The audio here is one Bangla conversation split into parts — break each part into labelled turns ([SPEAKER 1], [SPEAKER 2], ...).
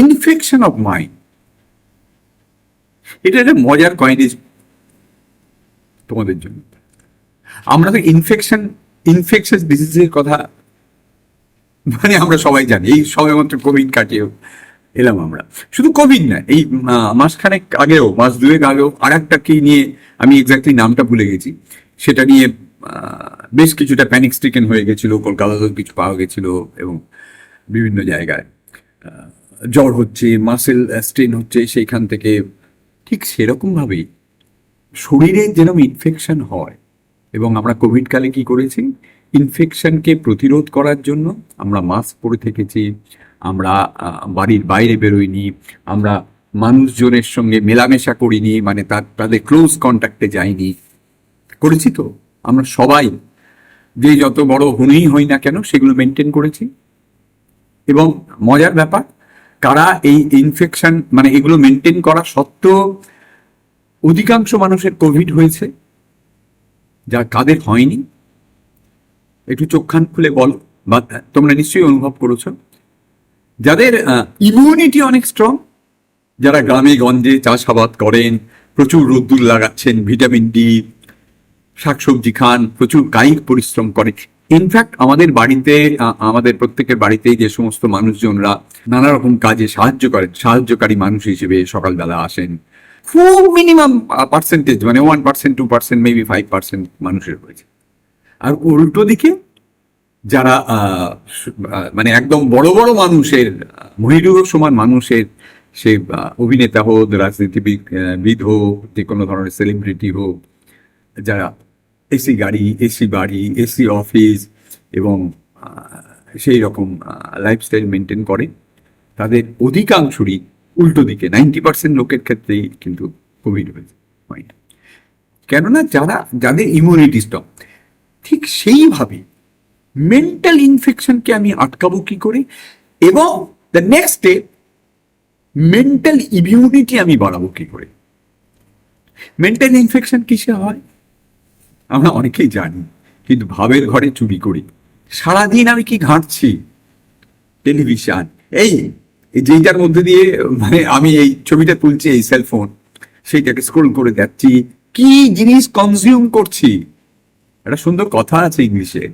[SPEAKER 1] ইনফেকশন অফ মাইন্ড এটা একটা মজার কয়েনিজ তোমাদের জন্য। আমরা তো ইনফেকশন ইনফেকশাস ডিজিজের কথা মানে আমরা সবাই জানি, এই সবে মাত্র কোভিড কাটিয়েও এলাম আমরা। শুধু কোভিড না, এই মাসখানেক আগেও, মাস দুয়েক আগেও আর একটা কি নিয়ে আমি এক্স্যাক্টলি নামটা ভুলে গেছি। সেটা নিয়ে বেশ কিছুটা প্যানিক স্টিকেন হয়ে গেছিল কলকাতাতেও কিছু পাওয়া গেছিল এবং বিভিন্ন জায়গায় জ্বর হচ্ছে মাসেল স্ট্রেন হচ্ছে, সেইখান থেকে ঠিক সেরকমভাবেই শরীরে যেরকম ইনফেকশন হয় এবং আমরা কোভিড কালে কি করেছি? ইনফেকশনকে প্রতিরোধ করার জন্য আমরা মাস্ক পরে থেকেছি, আমরা বাড়ির বাইরে বেরোইনি, আমরা মানুষজনের সঙ্গে মেলামেশা করিনি মানে তার তাদের ক্লোজ কন্ট্যাক্টে যাইনি। করেছি তো, আমরা সবাই। যে যত বড় হুনেই হই না কেন, সেগুলো মেনটেন করেছি। এবং মজার ব্যাপার কারা এই ইনফেকশন মানে এগুলো মেনটেন করা সত্ত্বেও অধিকাংশ মানুষের কোভিড হয়েছে, যা কাদের হয়নি? একটু চোখ কান খুলে বলো, বা তোমরা নিশ্চয়ই অনুভব করেছ। যাদের ইমিউনিটি অনেক স্ট্রং যারা গ্রামে গঞ্জে চাষাবাদ করেন, প্রচুর রোদ্দুর লাগাচ্ছেন ভিটামিন ডি শাকসবজি খান, প্রচুর কায়িক পরিশ্রম করে ইনফ্যাক্ট আমাদের বাড়িতে আমাদের প্রত্যেকের বাড়িতেই যে সমস্ত মানুষজনরা নানা রকম কাজে সাহায্য করেন সাহায্যকারী মানুষ হিসেবে সকালবেলা আসেন। খুব মিনিমাম পার্সেন্টেজ মানে one percent two percent maybe five percent মানুষের হয়েছে আর উল্টো দিকে যারা মানে একদম বড় বড় মানুষের আহ, মহিরুহ সমান মানুষের সে অভিনেতা হোক রাজনীতিবিদ হোক যে কোনো ধরনের সেলিব্রিটি হোক যারা এসি গাড়ি, এসি বাড়ি, এসি অফিস এবং সেই রকম লাইফস্টাইল মেনটেন করে। তাদের অধিকাংশরই উল্টো দিকে নাইনটি পার্সেন্ট লোকের ক্ষেত্রেই কিন্তু কোভিড হয়েছে কেননা যারা, যাদের ইমিউনিটি স্ট্রং ঠিক সেইভাবে মেন্টাল ইনফেকশনকে আমি আটকাবো কি করে? এবং the next day mental immunity আমি বাড়াবো কি করে? মেন্টাল ইনফেকশন কিসে হয়? আমরা অনেকেই জানি, কিন্তু ভাবের ঘরে চুরি করি। সারাদিন আমি কি ঘাঁটছি? টেলিভিশন। এই যেইটার মধ্যে দিয়ে মানে আমি এই ছবিটা তুলছি, এই সেলফোন, সেইটাকে স্ক্রোল করে যাচ্ছি কি জিনিস কনজিউম করছি? একটা সুন্দর কথা আছে ইংলিশে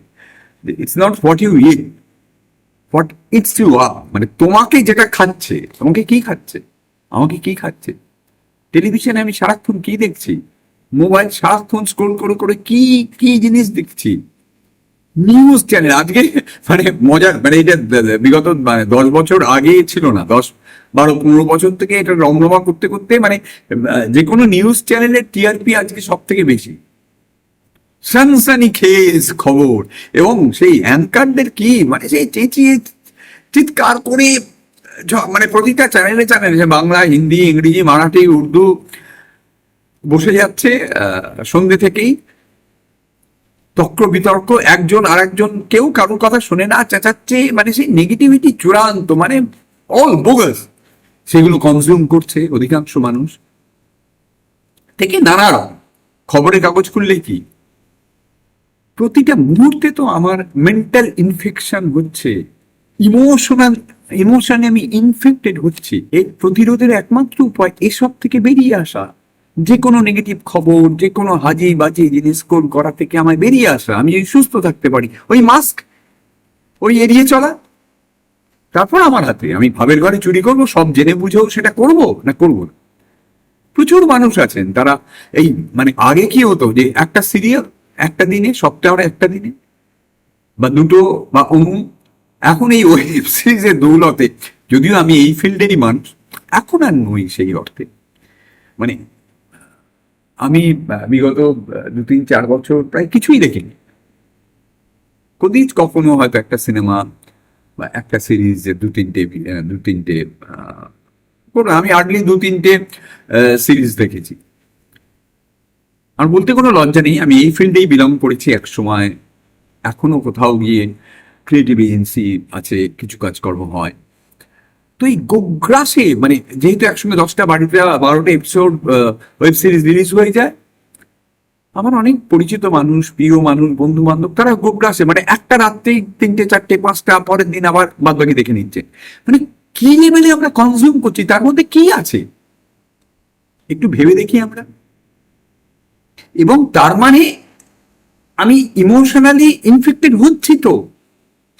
[SPEAKER 1] it's not what you eat what eats you up মানে তোমাকে যেটা খাচ্ছে, তোমাকে কি খাচ্ছে? আমাকে কি খাচ্ছে? টেলিভিশনে আমি সারাক্ষণ কি দেখছি? মোবাইল সারাক্ষণ স্ক্রোল করে করে কি কি জিনিস দেখছি? নিউজ চ্যানেল আজকে মানে মজার মানে এটা বিগত মানে দশ বছর আগে ছিল না, দশ বারো পনেরো বছর থেকে এটা রমরমা করতে করতে মানে যে কোনো নিউজ চ্যানেলের টিআরপি আজকে সব থেকে বেশি। সানসানি খেস খবর, এবং সেই অ্যাঙ্কারদের কি মানে সেই চেঁচিয়ে চিৎকার করে মানে প্রতিটা চ্যানেলে চ্যানেলে বাংলা, হিন্দি, ইংরেজি, মারাঠি, উর্দু বসে যাচ্ছে সন্ধ্যে থেকেই তক্র বিতর্ক, একজন আর একজন কেউ কারোর কথা শুনে না, চেঁচাচ্ছে মানে সেই নেগেটিভিটি চূড়ান্ত মানে অল বোগাস সেগুলো কনজিউম করছে অধিকাংশ মানুষ। থেকে নানা রকম। খবরের কাগজ খুললে কি? প্রতিটা মুহূর্তে তো আমার মেন্টাল ইনফেকশন হচ্ছে ইমোশনাল ইমোশনে আমি ইনফেক্টেড হচ্ছি। এর প্রতিরোধের একমাত্র উপায় এসব থেকে বেরিয়ে আসা। যে কোনো নেগেটিভ খবর যে কোনো হাজি বাজি জিনিস স্ক্রোল করা থেকে আমায় বেরিয়ে আসা, আমি ওই সুস্থ থাকতে পারি, ওই মাস্ক ওই এড়িয়ে চলা, তারপর আমার হাতে আমি ভাবের ঘরে চুরি করব, সব জেনে বুঝেও সেটা করব না করব না? প্রচুর মানুষ আছেন, তারা এই মানে আগে কি হতো যে একটা সিরিয়াল একটা দিনে সপ্তাহে একটা দিনে, বা দুটো বা অনু এখন এই ওয়েব সিরিজের দৌলতে, যদিও আমি এই ফিল্ডেরই মানুষ, এখন আর নই সেই অর্থে। মানে আমি বিগত দু তিন চার বছর প্রায় কিছুই দেখিনি। কদিন কখনো হয়তো একটা সিনেমা বা একটা সিরিজ দু তিনটে দু তিনটে আমি আর্লি দু তিনটে সিরিজ দেখেছি। আর বলতে কোনো লজ্জা নেই, আমি এই ফিল্ডেই বিলং করেছি এক সময়। এখনও কোথাও গিয়ে ক্রিয়েটিভ এজেন্সি আছে, কিছু কাজকর্ম হয়। তো এই গোগ্রাসে মানে যেহেতু একসঙ্গে দশটা বাড়িতে বারোটা এপিসোড ওয়েব সিরিজ রিলিজ হয়ে যায়, আমার অনেক পরিচিত মানুষ, প্রিয় মানুষ বন্ধু বান্ধব তারা গোগ্রাসে মানে একটা রাত্রেই তিনটে, চারটে, পাঁচটা, পরের দিন আবার বাদ বাকি দেখে নিচ্ছে। মানে কি লেভেলে আমরা কনজিউম করছি? তার মধ্যে কি আছে? একটু ভেবে দেখি আমরা। এবং তার মানে আমি ইমোশনালি ইনফেক্টেড হচ্ছি তো।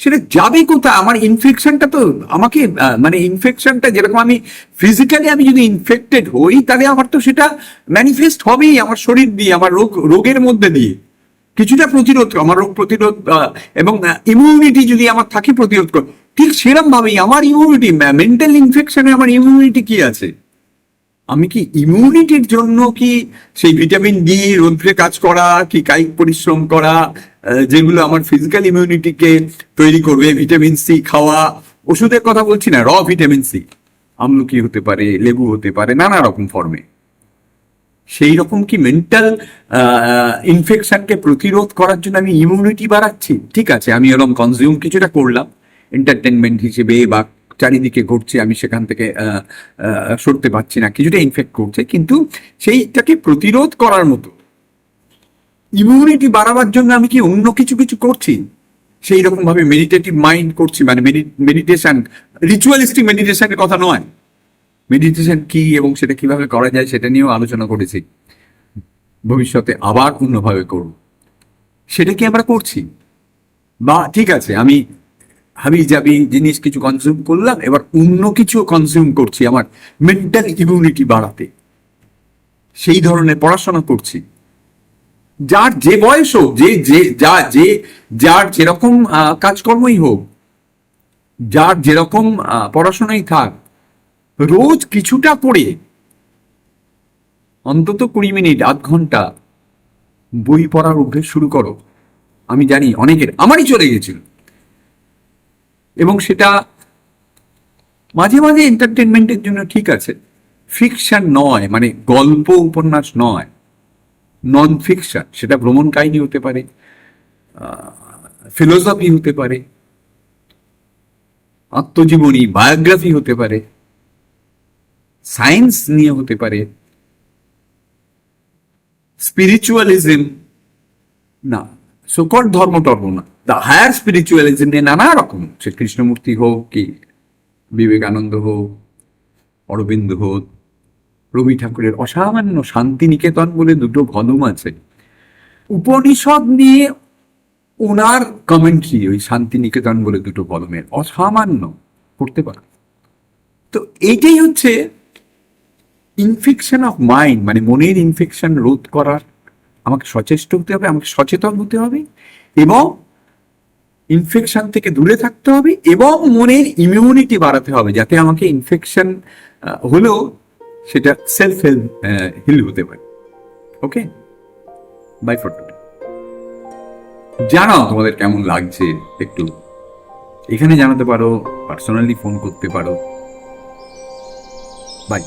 [SPEAKER 1] সেটা যাবে কোথায়? আমার ইনফেকশনটা তো আমাকে মানে ইনফেকশনটা যেরকম আমি ফিজিক্যালি আমি যদি ইনফেক্টেড হই, তাহলে আমার তো সেটা ম্যানিফেস্ট হবেই আমার শরীর দিয়ে, আমার রোগ, রোগের মধ্যে দিয়ে। কিছুটা প্রতিরোধ, আমার রোগ প্রতিরোধ এবং ইমিউনিটি যদি আমার থাকে প্রতিরোধ কর ঠিক সেরকম ভাবেই আমার ইমিউনিটি মেন্টাল ইনফেকশনে আমার ইমিউনিটি কি আছে? আমি কি ইমিউনিটির জন্য কি সেই ভিটামিন ডি রৌদ্রে কাজ করা, কি কায়িক পরিশ্রম করা যেগুলো আমার ফিজিক্যাল ইমিউনিটিকে তৈরি করবে ভিটামিন সি খাওয়া, ওষুধের কথা বলছি না র ভিটামিন সি আমলকি হতে পারে, লেবু হতে পারে, নানা রকম ফর্মে সেই রকম কি মেন্টাল ইনফেকশনকে প্রতিরোধ করার জন্য আমি ইমিউনিটি বাড়াচ্ছি? ঠিক আছে, আমি এরকম কনজিউম কিছুটা করলাম এন্টারটেনমেন্ট হিসেবে বা চারিদিকে ঘটছে আমি সেখান থেকে সরতে পারছি না, কিছুটা ইনফেক্ট করছে, কিন্তু সেইটাকে প্রতিরোধ করার মতো ইমিউনিটি বাড়াবার জন্য আমি কি অন্য কিছু কিছু করছি? সেই রকম ভাবে মেডিটেটিভ মাইন্ড করছি মানে মেডিটেশন রিচুয়ালিস্টিক মেডিটেশনের কথা নয়। মেডিটেশন কি এবং সেটা কীভাবে করা যায় সেটা নিয়েও আলোচনা করেছি। ভবিষ্যতে আবার অন্যভাবে করব। সেটা কি আমরা করছি? বা ঠিক আছে, আমি হাবি যাবি জিনিস কিছু কনজিউম করলাম, এবার অন্য কিছু কনজিউম করছি আমার মেন্টাল ইমিউনিটি বাড়াতে। সেই ধরনের পড়াশোনা করছি। যার যে বয়স হোক, যে যে, যা, যে, যার যেরকম কাজকর্মই হোক, যার যেরকম পড়াশোনাই থাক, রোজ কিছুটা পড়ে অন্তত কুড়ি মিনিট, আধ ঘণ্টা বই পড়ার অভ্যেস শুরু করো। আমি জানি অনেকের, আমারই চলে গেছিল। এবং সেটা মাঝে মাঝে এন্টারটেনমেন্টের জন্য ঠিক আছে। ফিকশন নয় মানে গল্প উপন্যাস নয়। নন ফিকশন সেটা ভ্রমণ কাহিনী হতে পারে ফিলোসফি হতে পারে, আত্মজীবনী বায়োগ্রাফি হতে পারে সায়েন্স নিয়ে হতে পারে স্পিরিচুয়ালিজম না সুকট ধর্ম টর্ম না। দ্য হায়ার স্পিরিচুয়ালিজম নিয়ে নানা রকম সে কৃষ্ণমূর্তি হোক কি বিবেকানন্দ হোক, অরবিন্দ হোক, রবি ঠাকুরের অসামান্য শান্তিনিকেতন বলে দুটো ভলুম আছে। উপনিষদ নিয়ে ওনার কমেন্ট্রি ওই শান্তিনিকেতন বলে দুটো ভলুমের অসামান্য, করতে পারে। তো এইটাই হচ্ছে ইনফেকশন অফ মাইন্ড মানে মনের ইনফেকশন রোধ করার। আমাকে সচেষ্ট হতে হবে, আমাকে সচেতন হতে হবে এবং ইনফেকশন থেকে দূরে থাকতে হবে এবং মনের ইমিউনিটি বাড়াতে হবে যাতে আমাকে ইনফেকশন হলেও সেটা সেলফ হেল্প হিল হতে পারে। ওকে বাই ফর টুডে জানাও তোমাদের কেমন লাগছে একটু। এখানে জানাতে পারো পার্সোনালি ফোন করতে পারো। বাই